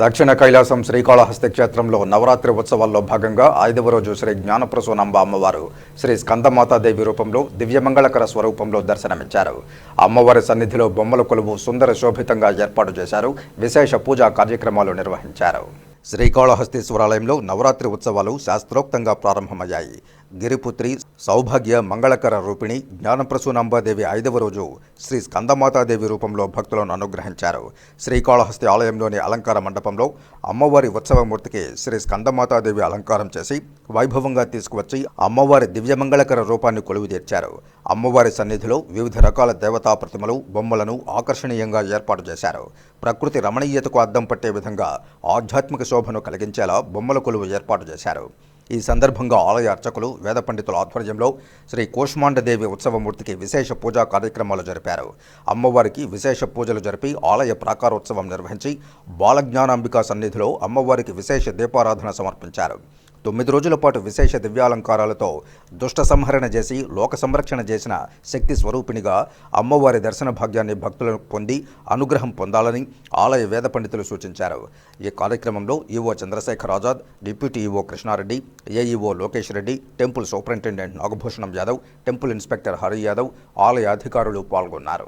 దక్షిణ కైలాసం శ్రీకాళహస్తి క్షేత్రంలో నవరాత్రి ఉత్సవాల్లో భాగంగా ఐదవ రోజు శ్రీ జ్ఞానప్రసూనంబ అమ్మవారు శ్రీ స్కందమాతాదేవి రూపంలో దివ్యమంగళకర స్వరూపంలో దర్శనమిచ్చారు. అమ్మవారి సన్నిధిలో బొమ్మల కొలువు సుందర శోభితంగా ఏర్పాటు చేశారు. విశేష పూజా కార్యక్రమాలు నిర్వహించారు. శ్రీకాళహస్తీశ్వరాలయంలో నవరాత్రి ఉత్సవాలు శాస్త్రోక్తంగా ప్రారంభమయ్యాయి. గిరిపుత్రి సౌభాగ్య మంగళకర రూపిణి జ్ఞానప్రసూనాంబాదేవి ఐదవ రోజు శ్రీ స్కందమాతాదేవి రూపంలో భక్తులను అనుగ్రహించారు. శ్రీకాళహస్తి ఆలయంలోని అలంకార మండపంలో అమ్మవారి ఉత్సవమూర్తికి శ్రీ స్కందమాతాదేవి అలంకారం చేసి వైభవంగా తీసుకువచ్చి అమ్మవారి దివ్యమంగళకర రూపాన్ని కొలువు తీర్చారు. అమ్మవారి సన్నిధిలో వివిధ రకాల దేవతా ప్రతిమలు బొమ్మలను ఆకర్షణీయంగా ఏర్పాటు చేశారు. ప్రకృతి రమణీయతకు అద్దం పట్టే విధంగా ఆధ్యాత్మిక శోభను కలిగించేలా బొమ్మల కొలువు ఏర్పాటు చేశారు. ఈ సందర్భంగా ఆలయ అర్చకులు వేద పండితుల ఆధ్వర్యంలో శ్రీ కోష్మాండదేవి ఉత్సవమూర్తికి విశేష పూజా కార్యక్రమాలు జరిపారు. అమ్మవారికి విశేష పూజలు జరిపి ఆలయ ప్రాకారోత్సవం నిర్వహించి బాలజ్ఞానాంబిక సన్నిధిలో అమ్మవారికి విశేష దీపారాధన సమర్పించారు. తొమ్మిది రోజుల పాటు విశేష దివ్యాలంకారాలతో దుష్ట సంహరణ చేసి లోక సంరక్షణ చేసిన శక్తి స్వరూపిణిగా అమ్మవారి దర్శన భాగ్యాన్ని భక్తులను పొంది అనుగ్రహం పొందాలని ఆలయ వేద పండితులు సూచించారు. ఈ కార్యక్రమంలో EO Chandrashekar Azad deputy EO Krishna Reddy AEO Lokesh Reddy temple superintendent Nagabhushanam Yadav temple inspector Hari Yadav ఆలయ అధికారులు పాల్గొన్నారు.